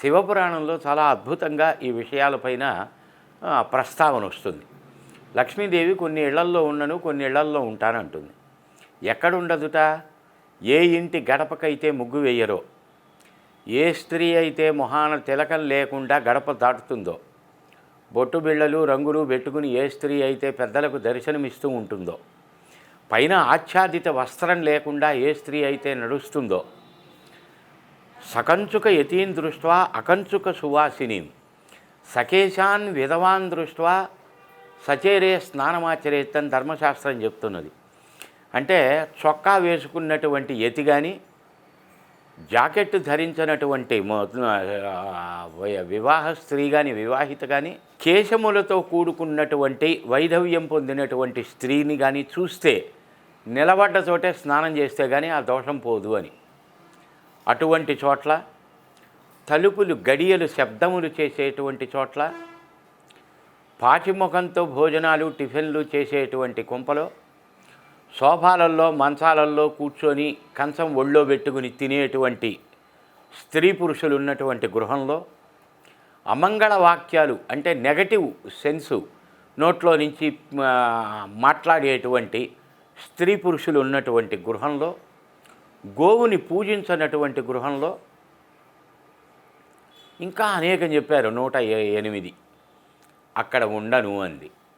శివపురాణంలో చాలా అద్భుతంగా ఈ విషయాలపైన ప్రస్తావన వస్తుంది. లక్ష్మీదేవి కొన్ని ఇళ్ళల్లో ఉండను కొన్ని ఇళ్ళల్లో ఉంటానంటుంది. ఎక్కడుండదుట? ఏ ఇంటి గడపకైతే ముగ్గు వేయరో? ఏ స్త్రీ అయితే మొహాన తిలకం లేకుండా గడప దాటుతుందో? బొట్టు బిళ్ళలు రంగులు పెట్టుకుని ఏ స్త్రీ అయితే పెద్దలకు దర్శనమిస్తూ ఉంటుందో? పైన ఆచ్ఛాదిత వస్త్రం లేకుండా ఏ స్త్రీ అయితే నడుస్తుందో? సకంచుక యతీన్ దృష్ట్వా అకంచుక సువాసిని. సకేశాన్ విధవాన్ దృష్ట్వా సచేరే స్నానమాచరేత్తని ధర్మశాస్త్రం చెప్తున్నది. అంటే చొక్కా వేసుకున్నటువంటి యతి కానీ జాకెట్ ధరించినటువంటి మొ- వివాహ స్త్రీ కానీ వివాహిత కానీ కేశములతో కూడుకున్నటువంటి వైధవ్యం పొందినటువంటి స్త్రీని కానీ చూస్తే నిలబడ్డ చోటే స్నానం చేస్తే కానీ ఆ దోషం పోదు అని. అటువంటి చోట్ల తలుపులు గడియలు శబ్దములు చేసేటువంటి చోట్ల పాచిముఖంతో భోజనాలు టిఫిన్లు చేసేటువంటి కుంపలో సోఫాలల్లో మంచాలల్లో కూర్చొని కంచం ఒళ్ళో పెట్టుకుని తినేటువంటి స్త్రీ పురుషులు ఉన్నటువంటి గృహంలో అమంగళ వాక్యాలు అంటే నెగటివ్ సెన్సు నోట్లో నుంచి మాట్లాడేటువంటి స్త్రీ పురుషులు ఉన్నటువంటి గృహంలో గోవుని పూజించినటువంటి గృహంలో ఇంకా అనేకం చెప్పారు నూట ఎనిమిది. అక్కడ ఉండను అంది.